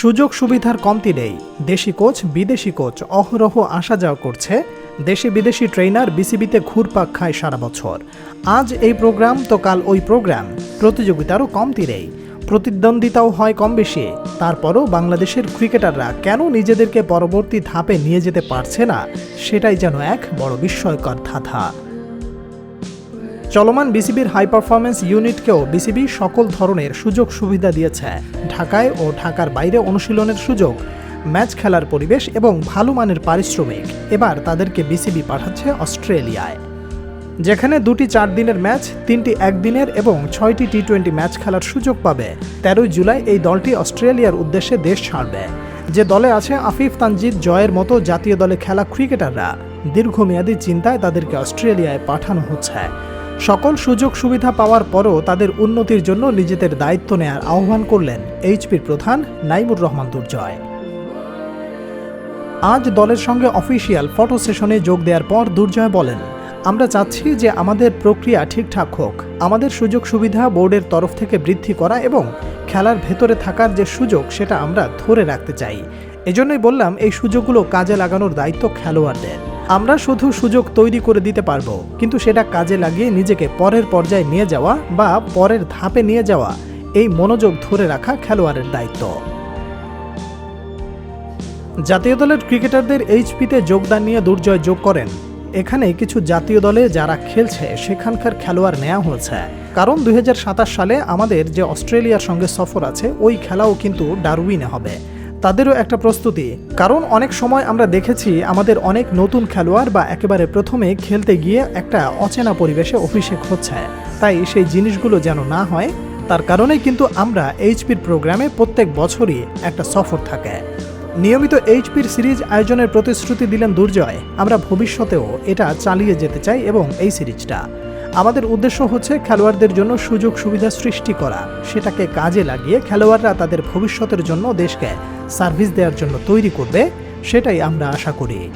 সুযোগ সুবিধার কমতি নেই। দেশি কোচ, বিদেশি কোচ অহরহ আসা যাওয়া করছে। দেশি বিদেশি ট্রেনার বিসিবিতে ঘুরপাক খায় সারা বছর। আজ এই প্রোগ্রাম, তো কাল ওই প্রোগ্রাম। প্রতিযোগিতারও কমতি নেই। প্রতিদ্বন্দ্বিতাও হয় কম বেশি। তারপরও বাংলাদেশের ক্রিকেটাররা কেন নিজেদেরকে পরবর্তী ধাপে নিয়ে যেতে পারছে না, সেটাই যেন এক বড় বিস্ময়কর ধাঁধা। চলমান বিসিবির হাই পারফরমেন্স ইউনিটকেও বিসিবি সকল ধরনের সুযোগ সুবিধা দিয়েছে। ঢাকায় ও ঢাকার বাইরে অনুশীলনের সুযোগ, ম্যাচ খেলার পরিবেশ এবং ভালো মানের পারিশ্রমিক। এবার তাদেরকে বিসিবি পাঠাচ্ছে অস্ট্রেলিয়ায়। যেখানে দুটি চার দিনের ম্যাচ, তিনটি একদিনের এবং ছয়টি টি টোয়েন্টি ম্যাচ খেলার সুযোগ পাবে। তেরোই জুলাই এই দলটি অস্ট্রেলিয়ার উদ্দেশ্যে দেশ ছাড়বে। যে দলে আছে আফিফ তানজিদ জয়ের মতো জাতীয় দলে খেলা ক্রিকেটাররা, দীর্ঘমেয়াদী চিন্তায় তাদেরকে অস্ট্রেলিয়ায় পাঠানো হচ্ছে। সকল সুযোগ সুবিধা পাওয়ার পরও তাদের উন্নতির জন্য নিজেদের দায়িত্ব নেয়ার আহ্বান করলেন এইচপির প্রধান নাইমুর রহমান দুর্জয়। আজ দলের সঙ্গে অফিসিয়াল ফটো সেশনে যোগ দেওয়ার পর দুর্জয় বলেন, আমরা চাচ্ছি যে আমাদের প্রক্রিয়া ঠিকঠাক হোক। আমাদের সুযোগ সুবিধা বোর্ডের তরফ থেকে বৃদ্ধি করা এবং খেলার ভেতরে থাকার যে সুযোগ সেটা আমরা ধরে রাখতে চাই। এজন্যই বললাম, এই সুযোগগুলো কাজে লাগানোর দায়িত্ব খেলোয়াড়দের। আমরা শুধু সুযোগ তৈরি করে দিতে পারব, কিন্তু সেটা কাজে লাগিয়ে নিজেকে পরের পর্যায়ে নিয়ে যাওয়া বা পরের ধাপে নিয়ে যাওয়া, এই মনোযোগ ধরে রাখা খেলোয়াড়ের দায়িত্ব। জাতীয় দলের ক্রিকেটারদের এইচপিতে যোগদান নিয়ে দুর্জয় যোগ করেন। এখানে কিছু জাতীয় দলে যারা খেলছে, সেখানকার খেলোয়াড় নেওয়া হয়েছে। কারণ দুই হাজার সাতাশ সালে আমাদের যে অস্ট্রেলিয়ার সঙ্গে সফর আছে, ওই খেলাও কিন্তু ডারউইনে হবে। তাদেরও একটা প্রস্তুতি। কারণ অনেক সময় আমরা দেখেছি আমাদের অনেক নতুন খেলোয়াড় বা একেবারে প্রথমে খেলতে গিয়ে একটা অচেনা পরিবেশে অভিষেক হচ্ছে। তাই সেই জিনিসগুলো যেন না হয়, তার কারণেই কিন্তু আমরা এইচপির প্রোগ্রামে প্রত্যেক বছরই একটা সফর থাকে। নিয়মিত এইচপির সিরিজ আয়োজনের প্রতিশ্রুতি দিলেন দুর্জয়। আমরা ভবিষ্যতেও এটা চালিয়ে যেতে চাই এবং এই সিরিজটা। আমাদের উদ্দেশ্য হচ্ছে খেলোয়াড়দের জন্য সুযোগ সুবিধা সৃষ্টি করা। সেটাকে কাজে লাগিয়ে খেলোয়াড়রা তাদের ভবিষ্যতের জন্য দেশকে সার্ভিস দেওয়ার জন্য তৈরি করবে, সেটাই আমরা আশা করি।